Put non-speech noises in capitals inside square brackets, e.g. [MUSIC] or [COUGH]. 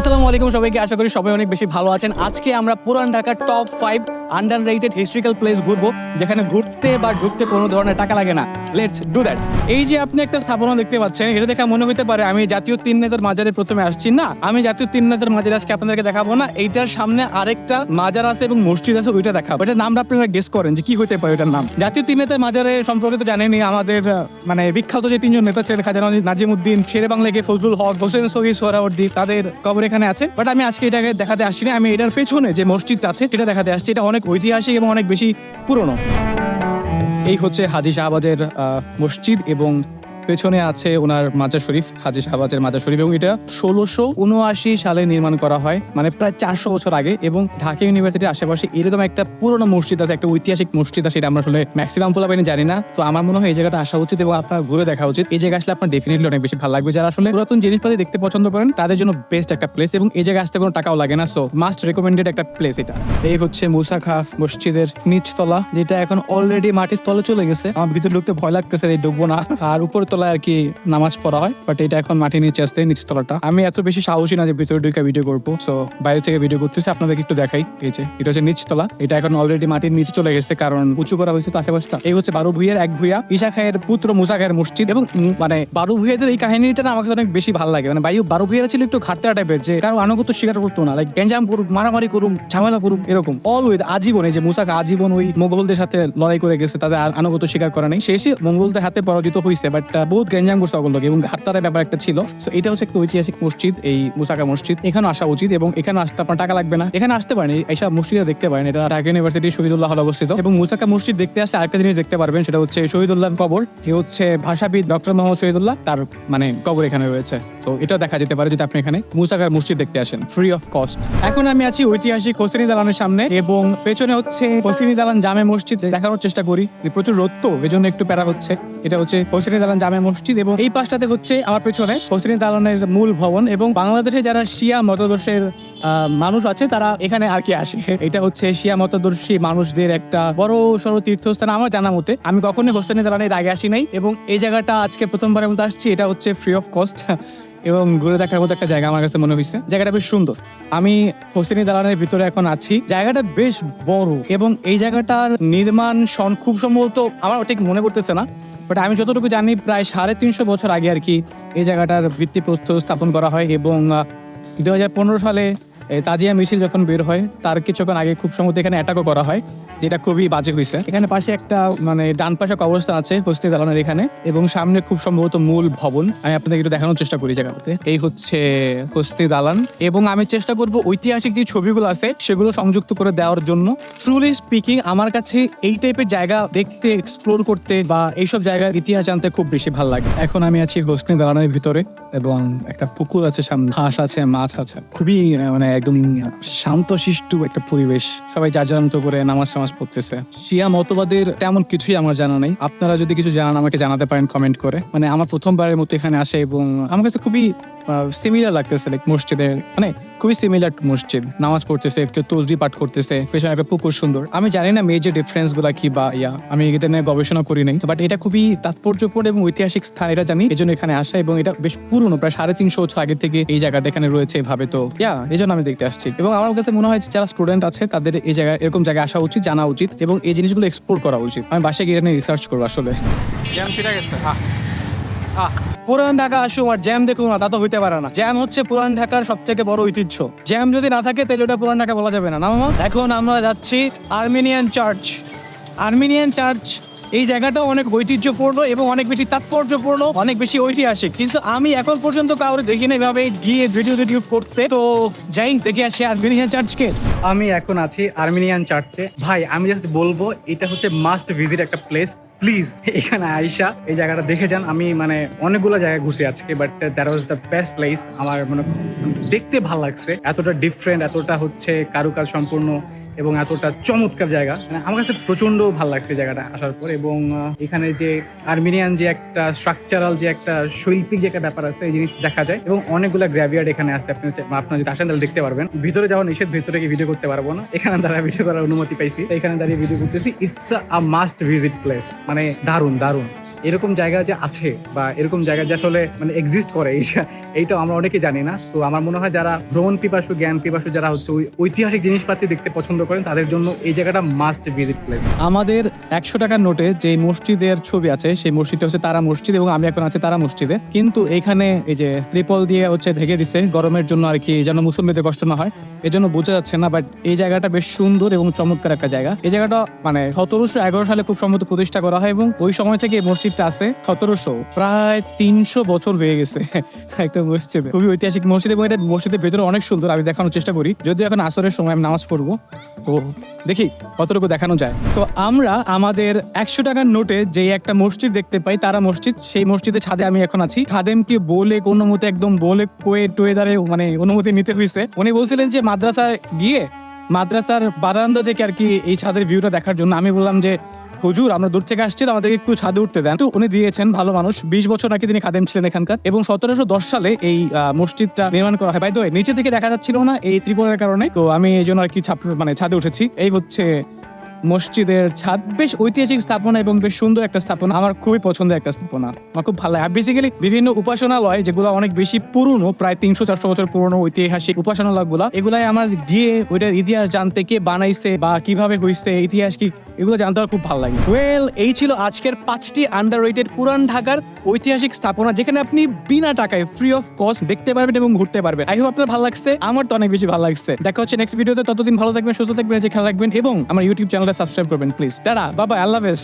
আসসালামু আলাইকুম সবাইকে, আশা করি সবাই অনেক বেশি ভালো আছেন। আজকে আমরা পুরান ঢাকার top five under rated historical place ঘুরবো, যেখানে ঘুরতে বা ঢুকতে কোনো ধরনের টাকা লাগে না। লেটস ডু দ্যাট এই যে আপনি একটা স্থাপনা দেখতে পাচ্ছেন, এটা দেখে মনে হতে পারে আমি জাতীয় তিন নেতার মাজারে প্রথমে আসছি। না, আমি জাতীয় তিন নেতার মাজারে আজকে আপনাদেরকে দেখাবো না। এইটার সামনে আরেকটা মাজার আছে এবং মসজিদ আছে, ওইটা দেখাবো। এটার নামটা আপনারা গেস করেন যে কি হতে পারে এটার নাম। জাতীয় তিন নেতার মাজারে সম্পর্কে তো জানেনই, আমাদের মানে বিখ্যাত যে তিনজন নেতা ছিলেন খাজা নাজিমুদ্দিন শেরে বাংলাকে ফজলুল হক, হোসেন সহি সোহরাওয়ার্দী, তাদের কবর এখানে আছে। বাট আমি আজকে এটাকে দেখাতে আসিনি, আমি এটার পেছনে যে মসজিদটা আছে, সেটা দেখাতে আসছি। এটা অনেক ঐতিহাসিক এবং অনেক বেশি পুরনো। এই হচ্ছে হাজি শাহবাজের মসজিদ এবং পেছনে আছে ওনার মাজার শরীফ, হাজি শাহবাজের মাজার শরীফ এবং এটা ষোলোশো উনআশি সালে নির্মাণ করা হয় মানে প্রায় চারশো বছর আগে এবং ঢাকা ইউনিভার্সিটির আশেপাশে এরকম একটা পুরনো মসজিদ আছে, একটা ঐতিহাসিক মসজিদ আছে সেটা আমরা আসলে ম্যাক্সিমাম পোলাপাইনি জানি না। তো আমার মনে হয় এই জায়গাটা আসা উচিত এবং আপনার ঘুরে দেখা উচিত। এই জায়গা আসলে আপনার ডেফিনেটলি অনেক বেশি ভালো লাগবে। যারা আসলে পুরাতন জিনিসপাতি দেখতে পছন্দ করেন, তাদের জন্য বেস্ট একটা প্লেস এবং এই জায়গায় আসতে কোনো টাকাও লাগে না। সো মাস্ট রেকমেন্ডেড একটা প্লেস এটা। এই হচ্ছে মুসা খাফ মসজিদের নিচতলা, যেটা এখন অলরেডি মাটির তলে চলে গেছে। আমার ভিতরে ঢুকতে ভয় লাগতেছে, এই ঢুকবো না। আর উপর তলায় আর কি নামাজ পড়া হয় বাট এটা এখন মাটির নিচে আসতে নিচতলাটা আমি এত বেশি সাহসী না যে ভিতরে ঢুকে ভিডিও করব। সো বাইরে থেকে ভিডিও করতেছি, আপনাদেরকে একটু দেখাই। এই যে, এটা হচ্ছে নিচতলা এটা এখন অলরেডি মাটির নিচে চলে গেছে, কারণ উঁচু করা হয়েছে তো আশেপাশটা। এই হচ্ছে বারো ভুইয়ের এক ভুইয়া, ঈশা খায়ের পুত্র মুসা খায়ের মসজিদ। এবং মানে বারো ভুইয়াদের এই কাহিনীটা না আমাকে অনেক বেশি ভালো লাগে। মানে বায়ু বারু ভুইয়ারা ছিল একটু ঘাটতারা টাইপের যে কারও আনুগত্য স্বীকার করতো না। লাইক গ্যাঞ্জাম করুক মারামারি করুক, ঝামেলা করুক, এরকম। অলওয়েজ আজীবন, এই যে মুসাকা আজীবন ওই মোগলদের সাথে লড়াই করে গেছে, তাদের আ- আনুগত্য স্বীকার করা নেই। শেষে মঙ্গলদের হাতে পরাজিত হয়েছে বাট বহুত গ্যাঞ্জাম করছে অগলকে এবং ঘাটতারের ব্যাপার একটা ছিল। So, এটা হচ্ছে একটা ঐতিহাসিক মসজিদ এই মুসাকা মসজিদ। এখানে আসা উচিত এবং এখানে আসতে আপনার টাকা লাগবে না। এখানে আসতে পারেন এই- এইসব মসজিদে দেখতে পারেন এটা ঢাকা ইউনিভার্সিটি শহীদুল্লাহ হল অবস্থিত। এবং মুসাকা মসজিদ দেখতে আসলে আরেকটা জিনিস দেখতে পারবেন সেটা হচ্ছে শহীদুল্লাহ কবর। এ হচ্ছে ভাষাবিদ ডক্টর মোহাম্মদ শহীদুল্লাহ তার মানে কবর এখানে রয়েছে। তো এটা দেখা যেতে পারে যদি আপনি এখানে মুসাকা মসজিদ দেখতে আসেন ফ্রি অফ কস্ট এখন আমি আছি ঐতিহাসিক হোসেনি দালানের সামনে এবং পেছনে হচ্ছে হোসেনি দালান জামে মসজিদ দেখানোর চেষ্টা করি। প্রচুর রোদ তো এজন্য একটু প্যারা হচ্ছে। এটা হচ্ছে হোসেনি দালান জামে মসজিদ এবং এই পাশটাতে হচ্ছে আমার পেছনে হোসেন দালানের মূল ভবন এবং বাংলাদেশে যারা শিয়া মতদর্শের মানুষ আছে, তারা এখানে আর কি আসে। এটা হচ্ছে শিয়া মতদর্শী মানুষদের একটা বড় সড় তীর্থস্থান আমার জানা মতে। আমি কখনোই হোসেন দালানের আগে আসি নাই এবং এই জায়গাটা আজকে প্রথমবারের মধ্যে আসছি, এটা হচ্ছে ফ্রি অফ কস্ট এবং ঘুরে দেখার মতো একটা জায়গা আমার কাছে মনে হয়েছে। জায়গাটা বেশ সুন্দর। আমি হোসেনি দালানের ভিতরে এখন আছি। জায়গাটা বেশ বড় এবং এই জায়গাটার নির্মাণ সন খুব সম্ভবত আমার ঠিক মনে করতেছে না বাট আমি যতটুকু জানি প্রায় সাড়ে তিনশো বছর আগে আর কি এই জায়গাটার ভিত্তিপ্রস্তর স্থাপন করা হয় এবং দু হাজার পনেরো সালে তাজিয়া মিছিল যখন বের হয়, তার কিছুক্ষণ আগে খুব সম্ভবত এখানে অ্যাটাকও করা হয়, যেটা খুবই বাজে হয়েছে এখানে পাশে একটা মানে ডান পাশে কবরস্থান আছে হোস্টে দালানের এখানে, এবং সামনে খুব সম্ভবত মূল ভবন। আমি আপনাদের একটু দেখানোর চেষ্টা করি জায়গাতে এই হচ্ছে হোস্তে দালান, এবং আমি চেষ্টা করব ঐতিহাসিক যে ছবিগুলো আছে, সেগুলো সংযুক্ত করে দেওয়ার জন্য। ট্রুলি স্পিকিং আমার কাছে এই টাইপের জায়গা দেখতে এক্সপ্লোর করতে বা এইসব জায়গার ইতিহাস জানতে খুব বেশি ভালো লাগে। এখন আমি আছি হোস্টে দালানের ভিতরে, এবং একটা পুকুর আছে সামনে, হাঁস আছে, মাছ আছে। খুবই মানে একদম শান্তশিষ্ট একটা পরিবেশ। সবাই যার যার মতো করে নামাজ টামাজ পড়তেছে। শিয়া মতবাদের তেমন কিছুই আমার জানা নেই। আপনারা যদি কিছু জানান, আমাকে জানাতে পারেন কমেন্ট করে। মানে আমার প্রথমবারের মতো এখানে আসে এবং আমার কাছে খুবই সিমিলার লাগতেছে লাইক মসজিদের মানে খুবই সিমিলার টু মসজিদ নামাজ পড়তেছে কেউ তসবি পাঠ করতেছে পেছনে একটা পুকুর সুন্দর। আমি জানি না মেজর ডিফারেন্সগুলা কি বা ইয়া। আমি এটা নিয়ে গবেষণা করি নাই। বাট এটা খুবই তাৎপর্যপূর্ণ এবং ঐতিহাসিক স্থান, এটা জানি। এই জন্য এখানে আসা এবং এটা বেশ পুরনো, প্রায় সাড়ে তিনশো বছর আগের থেকে এই জায়গাটা এখানে রয়েছে এভাবে। তো ইয়া এই জন্য আমি দেখতে আসছি। এবং আমার কাছে মনে হয় যারা স্টুডেন্ট আছে, তাদের এই জায়গায়, এরকম জায়গায় আসা উচিত, জানা উচিত এবং এই জিনিসগুলো এক্সপ্লোর করা উচিত। আমি বাসায় গিয়ে রিসার্চ করব আসলে। জ্যাম ফিরে গেছে পুরান ঢাকা আসুম আর জ্যাম দেখুন না, তা তো হইতে পারে না। জ্যাম হচ্ছে পুরান ঢাকার সব থেকে বড় ঐতিহ্য। জ্যাম যদি না থাকে, তাহলে ওটা পুরান ঢাকা বলা যাবে না না এখন আমরা যাচ্ছি আর্মেনিয়ান চার্চ। আর্মেনিয়ান চার্চ, এই জায়গাটাও অনেক ঐতিহ্যপূর্ণ এবং অনেক বেশি তাৎপর্যপূর্ণ, অনেক বেশি ঐতিহাসিক। কিন্তু আমি এখন পর্যন্ত কাউরে দেখি না এভাবে গিয়ে ভিডিও ভিডিও করতে। তো যাই, দেখে আসি আর্মেনিয়ান চার্চকে। আমি এখন আছি আর্মেনিয়ান চার্চে। ভাই, আমি জাস্ট বলব, এটা হচ্ছে মাস্ট ভিজিট একটা প্লেস প্লিজ এখানে আইসা এই জায়গাটা দেখে যান। আমি মানে অনেকগুলো জায়গায় ঘুরছি আজকে but that was the best place আমার মানে দেখতে ভালো লাগছে। এতটা ডিফারেন্ট এতটা হচ্ছে কারুকাজ সম্পূর্ণ এবং এতটা চমৎকার জায়গা। মানে আমার কাছে প্রচণ্ড ভালো লাগছে জায়গাটা আসার পর এবং এখানে যে আর্মেনিয়ান যে একটা স্ট্রাকচারাল যে একটা শৈল্পিক যে একটা ব্যাপার আছে, এই জিনিস দেখা যায় এবং অনেকগুলো গ্র্যাভিয়ার্ড এখানে আসতে আপনি আপনার যদি আসেন তাহলে দেখতে পারবেন। ভিতরে যাওয়া নিষেধ, ভিতরে গিয়ে ভিডিও করতে পারব না। এখানে দাঁড়িয়ে ভিডিও করার অনুমতি পাইছি। এখানে দাঁড়িয়ে ভিডিও করতেছি। It's a must visit place মানে দারুণ দারুণ। এরকম জায়গা যে আছে বা এরকম জায়গা যে আসলে মানে এক্সিস্ট করে, এইটা আমরা অনেকেই জানি না। তো আমার মনে হয় যারা ভ্রমণ পিপাসু, জ্ঞান পিপাসু, যারা হচ্ছে ওই ঐতিহাসিক জিনিসপাতি দেখতে পছন্দ করেন, তাদের জন্য এই জায়গাটা মাস্ট ভিজিট প্লেস আমাদের একশো টাকার নোটে যে মসজিদের ছবি আছে, সেই মসজিদটা হচ্ছে তারা মসজিদ এবং আমি এখন আছি তারা মসজিদে। কিন্তু এখানে এই যে ত্রিপল দিয়ে হচ্ছে ঢেকে দিচ্ছে গরমের জন্য আর কি যেন মুসলমানদের কষ্ট না হয় এই জন্য বোঝা যাচ্ছে না বাট এই জায়গাটা বেশ সুন্দর এবং চমৎকার একটা জায়গা। এই জায়গাটা মানে সতেরোশো এগারো সালে খুব সম্ভবত প্রতিষ্ঠা করা হয় এবং ওই সময় থেকে এই মসজিদটা আছে সতেরোশো, প্রায় তিনশো বছর হয়ে গেছে [LAUGHS] একটা মসজিদ। খুবই ঐতিহাসিক মসজিদ এবং এটা মসজিদের ভেতরে অনেক সুন্দর, আমি দেখানোর চেষ্টা করি। যদিও এখন আসরের সময় আমি নামাজ পড়ব। তো দেখি কতটুকু দেখানো যায়। তো আমরা আমাদের একশো টাকার নোটে যে একটা মসজিদ দেখতে পাই, তারা মসজিদ, সেই মসজিদের ছাদে আমি এখন আছি। খাদেমকে বলে, কোনো মতে একদম বলে, কোয়ে টোয়ে দাঁড়ে মানে অনুমতি নিতে হয়েছে উনি বলছিলেন যে, মাদ্রাসায় গিয়ে, মাদ্রাসার বারান্দা থেকে আর কি এই ছাদের ভিউটা দেখার জন্য। আমি বললাম যে হুজুর, আমরা দূর থেকে আসছি আমাদেরকে একটু ছাদে উঠতে দেন। তো উনি দিয়েছেন, ভালো মানুষ। বিশ বছর আগে তিনি খাদেম ছিলেন এখানকার। এবং সতেরোশো দশ সালে এই মসজিদটা নির্মাণ করা হয়। বাই নিচে থেকে দেখা যাচ্ছিল না এই ত্রিপুরার কারণে। তো আমি এই জন্য আর কি ছাপ মানে ছাদে উঠেছি। এই হচ্ছে মসজিদের ছাদ বেশ ঐতিহাসিক স্থাপনা এবং বেশ সুন্দর একটা স্থাপনা। আমার খুবই পছন্দের একটা স্থাপনা। আমার খুব ভালো লাগে। বেসিক্যালি বিভিন্ন উপাসনালয়, যেগুলো অনেক বেশি পুরনো, প্রায় তিনশো, চারশো বছর পুরনো ঐতিহাসিক উপাসনালয়গুলা এগুলাই আমার গিয়ে ওইটার ইতিহাস জানতে কে বানাইছে বা কীভাবে হইছে, ইতিহাস কি, এগুলো জানতে আমার খুব ভালো লাগে। ওয়েল এই ছিল আজকের পাঁচটি আন্ডার পুরান ঢাকার ঐতিহাসিক স্থাপনা, যেখানে আপনি বিনা টাকায় ফ্রি অফ কস্ট দেখতে পারবেন এবং ঘুরতে পারবেন। আই হোপ আপনার ভালো লাগছে। আমার তো অনেক বেশি ভালো লাগছে। দেখা হচ্ছে নেক্সট ভিডিওতে ততদিন ভালো থাকবেন, সুস্থ থাকবেন যে খেয়াল রাখবেন এবং আমার ইউটিউব চ্যানেলটা সাবস্ক্রাইব করবেন প্লিজ টাটা বাবা আল্লাহ হাফেজ।